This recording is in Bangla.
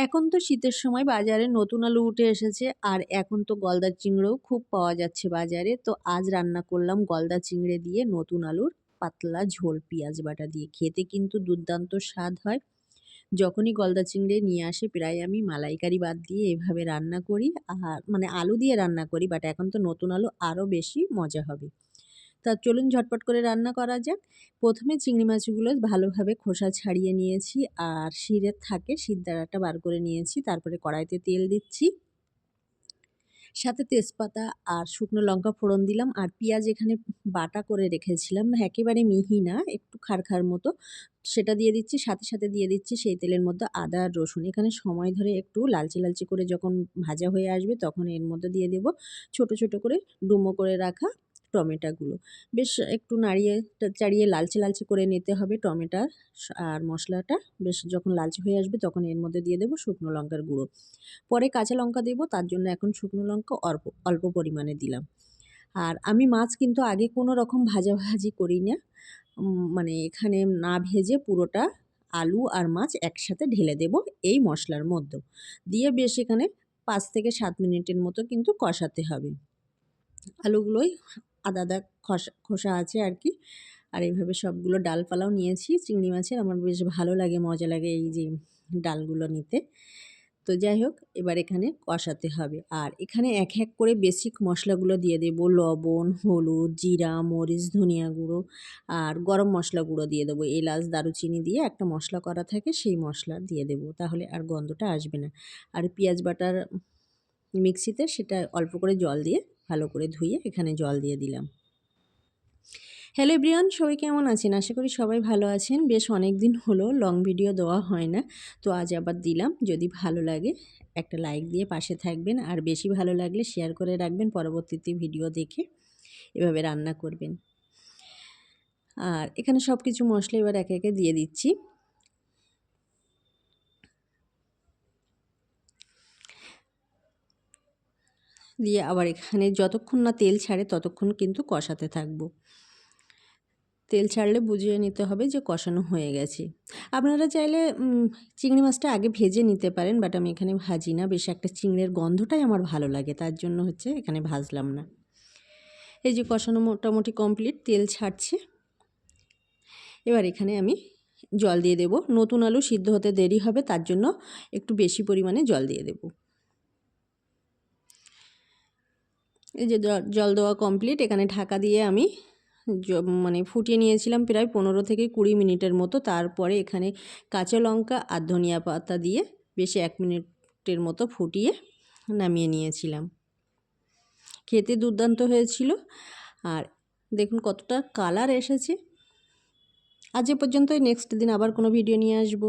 এখন তো শীতের সময় বাজারে নতুন আলু উঠে এসেছে। আর এখন তো গলদা চিংড়িও খুব পাওয়া যাচ্ছে বাজারে। তো আজ রান্না করলাম গলদা চিংড়ি দিয়ে নতুন আলুর পাতলা ঝোল পেঁয়াজ বাটা দিয়ে। খেতে কিন্তু দুর্দান্ত স্বাদ হয়। যখনই গলদা চিংড়ি নিয়ে আসে প্রায় আমি মালাইকারি বাদ দিয়ে এভাবে রান্না করি। আর মানে আলু দিয়ে রান্না করি বাট এখন তো নতুন আলু আরও বেশি মজা হবে। তা চলুন ঝটপট করে রান্না করা যাক। প্রথমে চিংড়ি মাছগুলো ভালোভাবে খোসা ছাড়িয়ে নিয়েছি আর শিরের থাকে শির দাঁড়াটা বার করে নিয়েছি, তারপরে কড়াইতে তেল দিচ্ছি। সাথে তেজপাতা আর শুকনো লঙ্কা ফোড়ন দিলাম আর পেঁয়াজ এখানে বাটা করে রেখেছিলাম, একেবারে মিহি না, একটু খারখার মতো। সেটা দিয়ে দিচ্ছি, সাথে সাথে দিয়ে দিচ্ছি সেই তেলের মধ্যে আদা আর রসুন। এখানে সময় ধরে একটু লালচে লালচে করে যখন ভাজা হয়ে আসবে তখন এর মধ্যে দিয়ে দেব ছোট ছোট করে ডুমো করে রাখা টমেটোগুলো। বেশ একটু নাড়িয়ে চাড়িয়ে লালচে লালচে করে নিতে হবে টমেটো আর মশলাটা। বেশ যখন লালচে হয়ে আসবে তখন এর মধ্যে দিয়ে দেবো শুকনো লঙ্কার গুঁড়ো। পরে কাঁচা লঙ্কা দেবো, তার জন্য এখন শুকনো লঙ্কা অল্প অল্প পরিমাণে দিলাম। আর আমি মাছ কিন্তু আগে কোনো রকম ভাজাভাজি করি না। মানে এখানে না ভেজে পুরোটা আলু আর মাছ একসাথে ঢেলে দেব এই মশলার মধ্যে। দিয়ে বেশ এখানে পাঁচ থেকে সাত মিনিটের মতো কিন্তু কষাতে হবে। আলুগুলোই আদা আদা খসা, খোসা আছে আর কি আর এইভাবে সবগুলো ডালপালাও নিয়েছি, চিংড়ি মাছের। আমার বেশ ভালো লাগে, মজা লাগে এই যে ডালগুলো নিতে। তো যাই হোক, এবার এখানে কষাতে হবে। আর এখানে এক এক করে বেসিক মশলাগুলো দিয়ে দেবো। লবণ, হলুদ, জিরা, মরিচ, ধনিয়া গুঁড়ো আর গরম মশলা গুঁড়ো দিয়ে দেবো। এলাচ, দারুচিনি দিয়ে একটা মশলা করা থাকে, সেই মশলা দিয়ে দেবো। তাহলে আর গন্ধটা আসবে না। আর পেঁয়াজ বাটার মিক্সিতে সেটা অল্প করে জল দিয়ে ভালো করে ধুয়ে এখানে জল দিয়ে দিলাম। হ্যালো ব্রিয়ান সবাই কেমন আছেন? আশা করি সবাই ভালো আছেন। বেশ অনেক দিন হলো লং ভিডিও দেওয়া হয় না, তো আজ আবার দিলাম। যদি ভালো লাগে, একটা লাইক দিয়ে পাশে থাকবেন। আর বেশি ভালো লাগলে শেয়ার করে রাখবেন, পরবর্তীতে ভিডিও দেখে এভাবে রান্না করবেন। আর এখানে সব কিছু মশলা এবার একে একে দিয়ে দিচ্ছি। দিয়ে আবার এখানে যতক্ষণ না তেল ছাড়ে ততক্ষণ কিন্তু কষাতে থাকব। তেল ছাড়লে বুঝিয়ে নিতে হবে যে কষানো হয়ে গেছে। আপনারা চাইলে চিংড়ি মাছটা আগে ভেজে নিতে পারেন বাট আমি এখানে ভাজি না। বেশ একটা চিংড়ির গন্ধটাই আমার ভালো লাগে, তার জন্য হচ্ছে এখানে ভাজলাম না। এই যে কষানো মোটামুটি কমপ্লিট তেল ছাড়ছে। এবার এখানে আমি জল দিয়ে দেব। নতুন আলু সিদ্ধ হতে দেরি হবে, তার জন্য একটু বেশি পরিমাণে জল দিয়ে দেব। এই যে জল দেওয়া কমপ্লিট এখানে ঢাকা দিয়ে আমি মানে ফুটিয়ে নিয়েছিলাম প্রায় পনেরো থেকে কুড়ি মিনিটের মতো। তারপরে এখানে কাঁচা লঙ্কা আর ধনিয়া পাতা দিয়ে বেশি এক মিনিটের মতো ফুটিয়ে নামিয়ে নিয়েছিলাম। খেতে দুর্দান্ত হয়েছিল। আর দেখুন কতটা কালার এসেছে। আজ এ পর্যন্তই নেক্সট দিন আবার কোনো ভিডিও নিয়ে আসব।